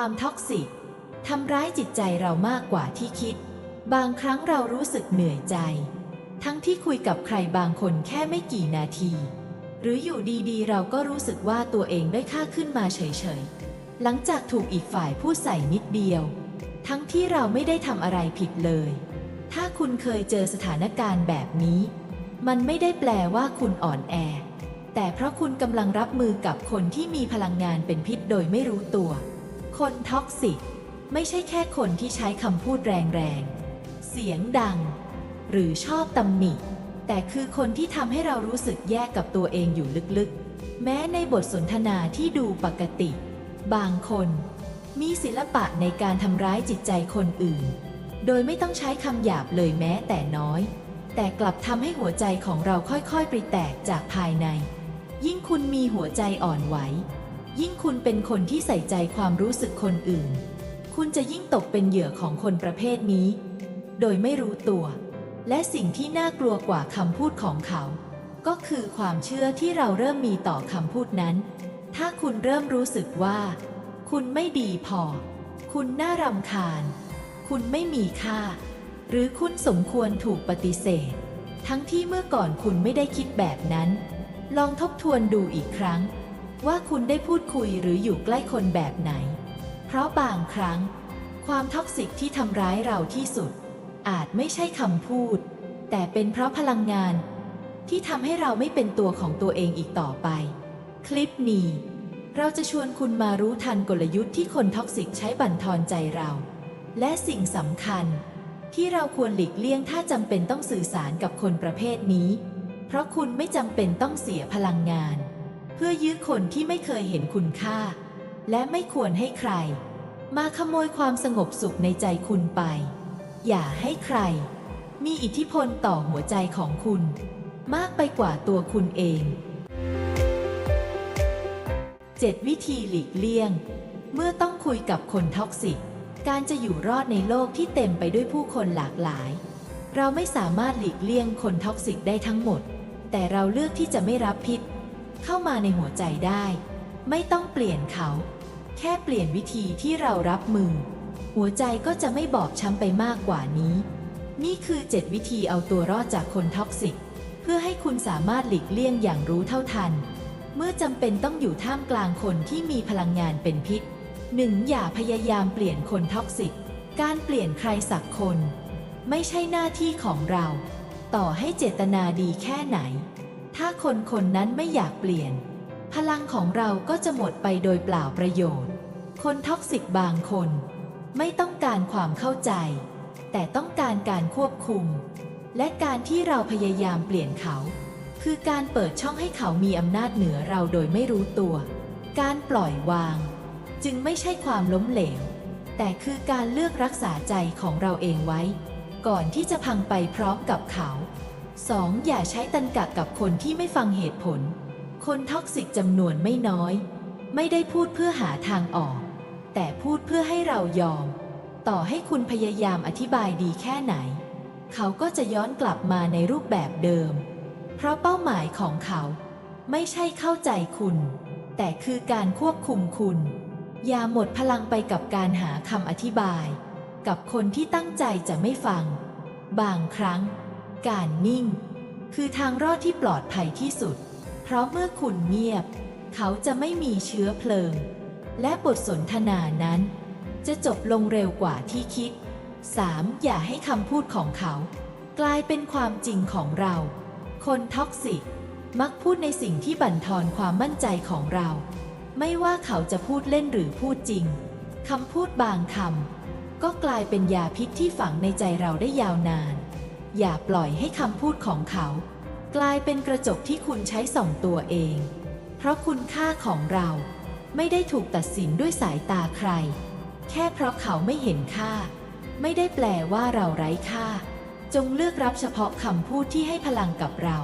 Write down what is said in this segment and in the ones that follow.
ความท็อกซิกทำร้ายจิตใจเรามากกว่าที่คิด บางครั้งเรารู้สึกเหนื่อยใจ ทั้งที่คุยกับใครบางคนแค่ไม่กี่นาที หรืออยู่ดีๆ เราก็รู้สึกว่าตัวเองได้ค่าขึ้นมาเฉยๆ หลังจากถูกอีกฝ่ายพูดใส่นิดเดียว ทั้งที่เราไม่ได้ทำอะไรผิดเลย ถ้าคุณเคยเจอสถานการณ์แบบนี้ มันไม่ได้แปลว่าคุณอ่อนแอ แต่เพราะคุณกำลังรับมือกับคนที่มีพลังงานเป็นพิษโดยไม่รู้ตัว คนท็อกซิกไม่ใช่แค่คนที่ใช้คำพูดแรงๆ เสียงดัง หรือชอบตำหนิ แต่คือคนที่ทำให้เรารู้สึกแยกกับตัวเองอยู่ลึกๆ แม้ในบทสนทนาที่ดูปกติ บางคน มีศิลปะในการทำร้ายจิตใจคนอื่น โดยไม่ต้องใช้คำหยาบเลยแม้แต่น้อย แต่กลับทำให้หัวใจของเราค่อยๆ ปริแตกจากภายใน ยิ่งคุณมีหัวใจอ่อนไหว ยิ่งคุณเป็นคนที่ใส่ใจความรู้สึกคนอื่น คุณจะยิ่งตกเป็นเหยื่อของคนประเภทนี้ โดยไม่รู้ตัว และสิ่งที่น่ากลัวกว่าคำพูดของเขา ก็คือความเชื่อที่เราเริ่มมีต่อคำพูดนั้น ถ้าคุณเริ่มรู้สึกว่า คุณไม่ดีพอ คุณน่ารำคาญ คุณไม่มีค่า หรือคุณสมควรถูกปฏิเสธ ทั้งที่เมื่อก่อนคุณไม่ได้คิดแบบนั้น ลองทบทวนดูอีกครั้ง ว่าคุณได้พูดคุยหรืออยู่ใกล้คนแบบไหน เพราะบางครั้ง ความท็อกซิกที่ทำร้ายเราที่สุด อาจไม่ใช่คำพูด แต่เป็นเพราะพลังงาน ที่ทำให้เราไม่เป็นตัวของตัวเองอีกต่อไป คลิปนี้ เราจะชวนคุณมารู้ทันกลยุทธ์ที่คนท็อกซิกใช้บั่นทอนใจเรา และสิ่งสำคัญ ที่เราควรหลีกเลี่ยงถ้าจำเป็นต้องสื่อสารกับคนประเภทนี้ เพราะคุณไม่จำเป็นต้องเสียพลังงาน เพื่อยื้อคนที่ไม่เคยเห็นคุณค่า และไม่ควรให้ใคร มาขโมยความสงบสุขในใจคุณไป อย่าให้ใคร มีอิทธิพลต่อหัวใจของคุณ มากไปกว่าตัวคุณเอง 7 วิธีหลีกเลี่ยง เมื่อต้องคุยกับคนท็อกซิก การจะอยู่รอดในโลกที่เต็มไปด้วยผู้คนหลากหลาย เราไม่สามารถหลีกเลี่ยงคนท็อกซิกได้ทั้งหมด แต่เราเลือกที่จะไม่รับพิษ เข้ามาในหัวใจได้ ไม่ต้องเปลี่ยนเขา แค่เปลี่ยนวิธีที่เรารับมือ หัวใจก็จะไม่บอบช้ำไปมากกว่านี้ นี่คือ 7 วิธีเอาตัวรอดจากคนท็อกซิก เพื่อให้คุณสามารถหลีกเลี่ยงอย่างรู้เท่าทัน เมื่อจำเป็นต้องอยู่ท่ามกลางคนที่มีพลังงานเป็นพิษ 1. อย่าพยายามเปลี่ยนคนท็อกซิก การเปลี่ยนใครสักคน ไม่ใช่หน้าที่ของเรา ต่อให้เจตนาดีแค่ไหน ถ้าคนคนนั้นไม่อยากเปลี่ยน พลังของเราก็จะหมดไปโดยเปล่าประโยชน์ คนท็อกซิกบางคน ไม่ต้องการความเข้าใจ แต่ต้องการการควบคุม และการที่เราพยายามเปลี่ยนเขา คือการเปิดช่องให้เขามีอำนาจเหนือเราโดยไม่รู้ตัว การปล่อยวาง จึงไม่ใช่ความล้มเหลว แต่คือการเลือกรักษาใจของเราเองไว้ ก่อนที่จะพังไปพร้อมกับเขา 2. อย่าใช้ตันกะกับคนที่ไม่ฟังเหตุผล คนท็อกซิกจำนวนไม่น้อย ไม่ได้พูดเพื่อหาทางออก แต่พูดเพื่อให้เรายอม ต่อให้คุณพยายามอธิบายดีแค่ไหน เขาก็จะย้อนกลับมาในรูปแบบเดิม เพราะเป้าหมายของเขา ไม่ใช่เข้าใจคุณ แต่คือการควบคุมคุณ อย่าหมดพลังไปกับการหาคำอธิบาย กับคนที่ตั้งใจจะไม่ฟัง บางครั้ง การนิ่ง คือทางรอดที่ปลอดภัยที่สุด เพราะเมื่อคุณเงียบ เขาจะไม่มีเชื้อเพลิง และบทสนทนานั้น จะจบลงเร็วกว่าที่คิด 3. อย่าให้คำพูดของเขา กลายเป็นความจริงของเรา คนท็อกซิกมักพูดในสิ่งที่บั่นทอนความมั่นใจของเรา ไม่ว่าเขาจะพูดเล่นหรือพูดจริงคำพูดบางคำก็กลายเป็นยาพิษที่ฝังในใจเราได้ยาวนาน อย่าปล่อยให้คำพูดของเขา กลายเป็นกระจกที่คุณใช้ส่องตัวเอง เพราะคุณค่าของเราไม่ได้ถูกตัดสินด้วยสายตาใคร แค่เพราะเขาไม่เห็นค่า ไม่ได้แปลว่าเราไร้ค่า จงเลือกรับเฉพาะคำพูดที่ให้พลังกับเรา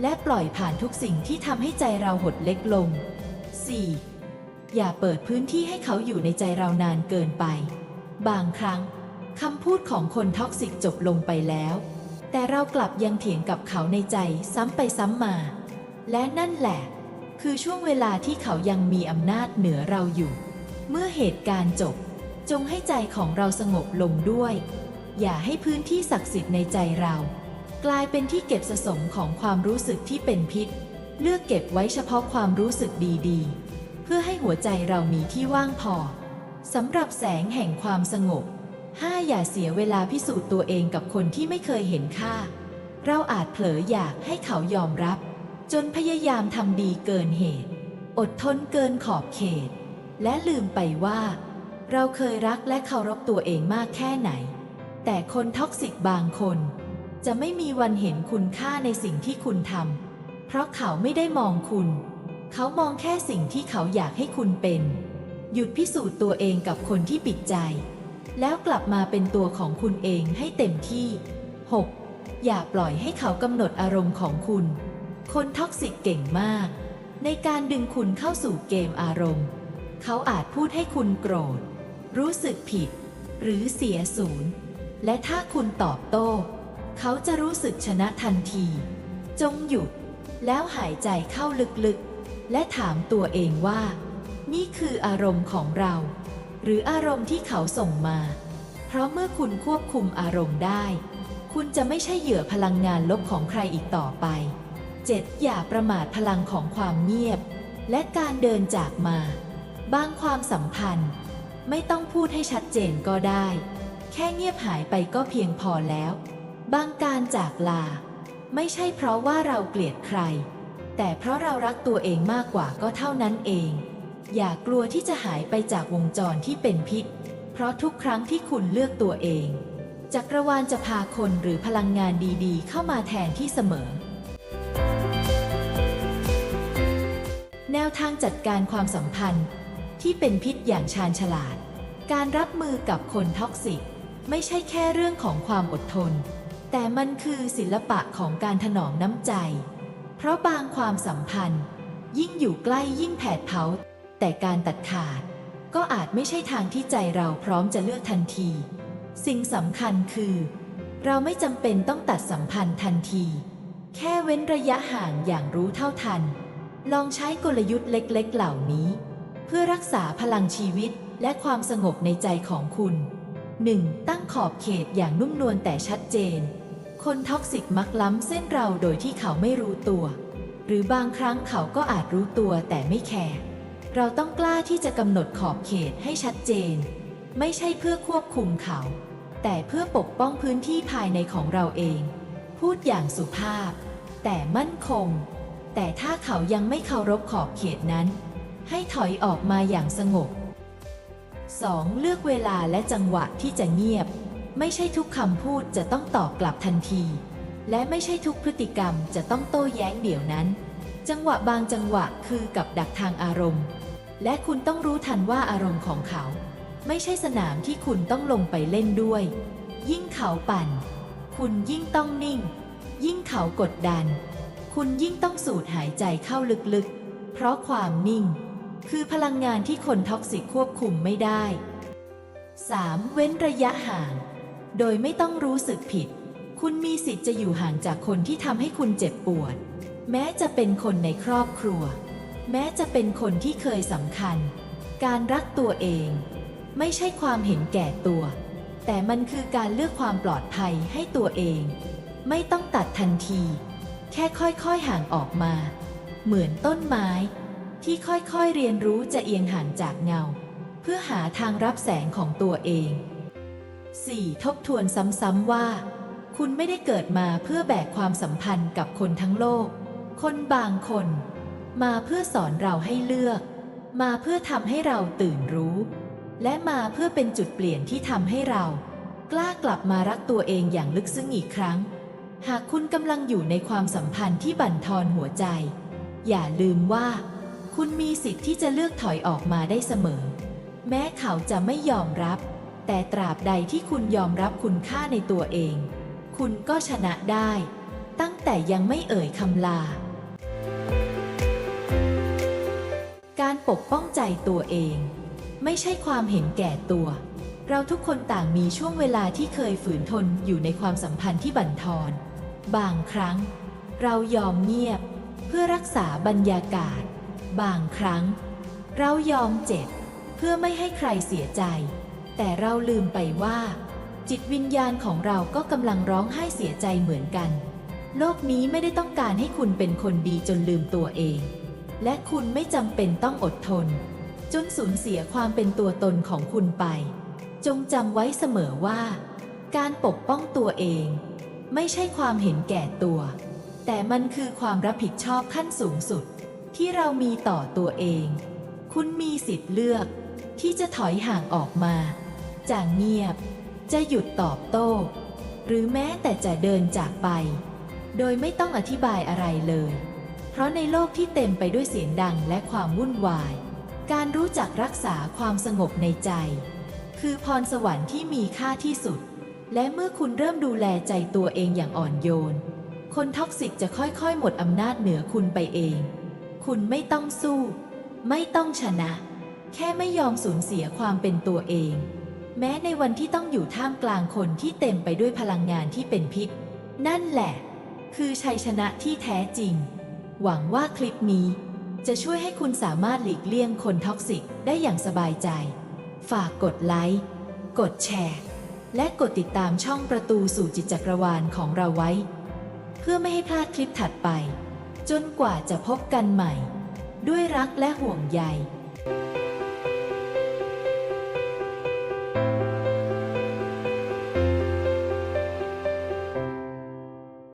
และปล่อยผ่านทุกสิ่งที่ทำให้ใจเราหดเล็กลง 4. อย่าเปิดพื้นที่ให้เขาอยู่ในใจเรานานเกินไป บางครั้งคำพูดของคนท็อกซิกจบลงไปแล้ว แต่เรากลับยังเถียงกับเขาในใจซ้ำไปซ้ำมา และนั่นแหละ คือช่วงเวลาที่เขายังมีอำนาจเหนือเราอยู่ เมื่อเหตุการณ์จบ จงให้ใจของเราสงบลงด้วย อย่าให้พื้นที่ศักดิ์สิทธิ์ในใจเรา กลายเป็นที่เก็บสะสมของความรู้สึกที่เป็นพิษ เลือกเก็บไว้เฉพาะความรู้สึกดีๆ เพื่อให้หัวใจเรามีที่ว่างพอสำหรับแสงแห่งความสงบ 5. อย่าเสียเวลาพิสูจน์ตัวเองกับคนที่ไม่เคยเห็นค่า เราอาจเผลออยากให้เขายอมรับ จนพยายามทำดีเกินเหตุ อดทนเกินขอบเขต และลืมไปว่า เราเคยรักและเคารพตัวเองมากแค่ไหน แต่คนท็อกซิกบางคน จะไม่มีวันเห็นคุณค่าในสิ่งที่คุณทำเพราะเขาไม่ได้มองคุณ เขามองแค่สิ่งที่เขาอยากให้คุณเป็น หยุดพิสูจน์ตัวเองกับคนที่ปิดใจ แล้วกลับมาเป็นตัวของคุณเองให้เต็มที่ 6. อย่าปล่อยให้เขากำหนดอารมณ์ของคุณ คนท็อกซิกเก่งมาก ในการดึงคุณเข้าสู่เกมอารมณ์ เขาอาจพูดให้คุณโกรธ รู้สึกผิด หรือเสียศูนย์ และถ้าคุณตอบโต้ เขาจะรู้สึกชนะทันที จงหยุด แล้วหายใจเข้าลึกๆ และถามตัวเองว่า นี่คืออารมณ์ของเรา หรืออารมณ์ที่เขาส่งมา เพราะเมื่อคุณควบคุมอารมณ์ได้ คุณจะไม่ใช่เหยื่อพลังงานลบของใครอีกต่อไป 7. อย่าประมาทพลังของความเงียบ และการเดินจากมา บางความสัมพันธ์ ไม่ต้องพูดให้ชัดเจนก็ได้ แค่เงียบหายไปก็เพียงพอแล้ว บางการจากลา ไม่ใช่เพราะว่าเราเกลียดใคร แต่เพราะเรารักตัวเองมากกว่าก็เท่านั้นเอง อย่ากลัวที่จะหายไปจากวงจรที่เป็นพิษ เพราะทุกครั้งที่คุณเลือกตัวเอง จักรวาลจะพาคนหรือพลังงานดีๆ เข้ามาแทนที่เสมอ แนวทางจัดการความสัมพันธ์ ที่เป็นพิษอย่างชาญฉลาด การรับมือกับคนท็อกซิก ไม่ใช่แค่เรื่องของความอดทน แต่มันคือศิลปะของการถนอมน้ำใจ เพราะบางความสัมพันธ์ยิ่งอยู่ใกล้ยิ่งแผดเผา แต่การตัดขาดก็อาจไม่ใช่ทางที่ใจเราพร้อมจะเลือกทันที สิ่งสำคัญคือ เราไม่จำเป็นต้องตัดสัมพันธ์ทันที แค่เว้นระยะห่างอย่างรู้เท่าทัน ลองใช้กลยุทธ์เล็กๆ เหล่านี้ เพื่อรักษาพลังชีวิตและความสงบในใจของคุณ 1. ตั้งขอบเขตอย่างนุ่มนวลแต่ชัดเจน คนท็อกซิกมักล้ำเส้นเราโดยที่เขาไม่รู้ตัว หรือบางครั้งเขาก็อาจรู้ตัวแต่ไม่แคร์ เราต้องกล้าที่จะกำหนดขอบเขตให้ชัดเจน ไม่ใช่เพื่อควบคุมเขา แต่เพื่อปกป้องพื้นที่ภายในของเราเอง พูดอย่างสุภาพ แต่มั่นคง แต่ถ้าเขายังไม่เคารพขอบเขตนั้น ให้ถอยออกมาอย่างสงบ 2. เลือกเวลาและจังหวะที่จะเงียบ ไม่ใช่ทุกคำพูดจะต้องตอบกลับทันที และไม่ใช่ทุกพฤติกรรมจะต้องโต้แย้งเดี๋ยวนั้น จังหวะบางจังหวะคือกับดักทางอารมณ์ และคุณต้องรู้ทันว่าอารมณ์ของเขา ไม่ใช่สนามที่คุณต้องลงไปเล่นด้วย ยิ่งเขาปั่น คุณยิ่งต้องนิ่ง ยิ่งเขากดดัน คุณยิ่งต้องสูดหายใจเข้าลึกๆ เพราะความนิ่ง คือพลังงานที่คนท็อกซิกควบคุมไม่ได้ 3. เว้นระยะห่าง โดยไม่ต้องรู้สึกผิด คุณมีสิทธิ์จะอยู่ห่างจากคนที่ทำให้คุณเจ็บปวด แม้จะเป็นคนในครอบครัว แม้จะเป็นคนที่เคยสำคัญ การรักตัวเอง ไม่ใช่ความเห็นแก่ตัว แต่มันคือการเลือกความปลอดภัยให้ตัวเอง ไม่ต้องตัดทันที แค่ค่อยๆห่างออกมา เหมือนต้นไม้ ที่ค่อยๆเรียนรู้จะเอียงห่างจากเงา เพื่อหาทางรับแสงของตัวเอง 4. ทบทวนซ้ำๆว่า คุณไม่ได้เกิดมาเพื่อแบกความสัมพันธ์กับคนทั้งโลก คนบางคน มาเพื่อสอนเราให้เลือก มาเพื่อทำให้เราตื่นรู้ และมาเพื่อเป็นจุดเปลี่ยนที่ทำให้เรา กล้ากลับมารักตัวเองอย่างลึกซึ้งอีกครั้ง หากคุณกำลังอยู่ในความสัมพันธ์ที่บั่นทอนหัวใจ อย่าลืมว่า คุณมีสิทธิ์ที่จะเลือกถอยออกมาได้เสมอ แม้เขาจะไม่ยอมรับ แต่ตราบใดที่คุณยอมรับคุณค่าในตัวเอง คุณก็ชนะได้ ตั้งแต่ยังไม่เอ่ยคำลา การปกป้องใจตัวเอง ไม่ใช่ความเห็นแก่ตัว เราทุกคนต่างมีช่วงเวลาที่เคยฝืนทนอยู่ในความสัมพันธ์ที่บั่นทอน บางครั้ง เรายอมเงียบ เพื่อรักษาบรรยากาศ บางครั้ง เรายอมเจ็บ เพื่อไม่ให้ใครเสียใจ แต่เราลืมไปว่า จิตวิญญาณของเราก็กำลังร้องไห้เสียใจเหมือนกัน โลกนี้ไม่ได้ต้องการให้คุณเป็นคนดีจนลืมตัวเอง และคุณไม่จำเป็นต้องอดทน จนสูญเสียความเป็นตัวตนของคุณไป จงจำไว้เสมอว่า การปกป้องตัวเอง ไม่ใช่ความเห็นแก่ตัว แต่มันคือความรับผิดชอบขั้นสูงสุด ที่เรามีต่อตัวเอง คุณมีสิทธิ์เลือก ที่จะถอยห่างออกมาจากเงียบ จะหยุดตอบโต้ หรือแม้แต่จะเดินจากไป โดยไม่ต้องอธิบายอะไรเลย เพราะในโลกที่เต็มไปด้วยเสียงดังและความวุ่นวาย การรู้จักรักษาความสงบในใจ คือพรสวรรค์ที่มีค่าที่สุด และเมื่อคุณเริ่มดูแลใจตัวเองอย่างอ่อนโยน คนท็อกซิกจะค่อยๆ หมดอำนาจเหนือคุณไปเอง คุณไม่ต้องสู้ ไม่ต้องชนะ แค่ไม่ยอมสูญเสียความเป็นตัวเอง แม้ในวันที่ต้องอยู่ท่ามกลางคนที่เต็มไปด้วยพลังงานที่เป็นพิษ นั่นแหละ คือชัยชนะที่แท้จริง หวังว่าคลิปนี้ จะช่วยให้คุณสามารถหลีกเลี่ยงคนท็อกซิกได้อย่างสบายใจ ฝากกดไลค์ กดแชร์ และกดติดตามช่องประตูสู่จิตจักรวาลของเราไว้ เพื่อไม่ให้พลาดคลิปถัดไป จนกว่าจะพบกันใหม่ ด้วยรักและห่วงใย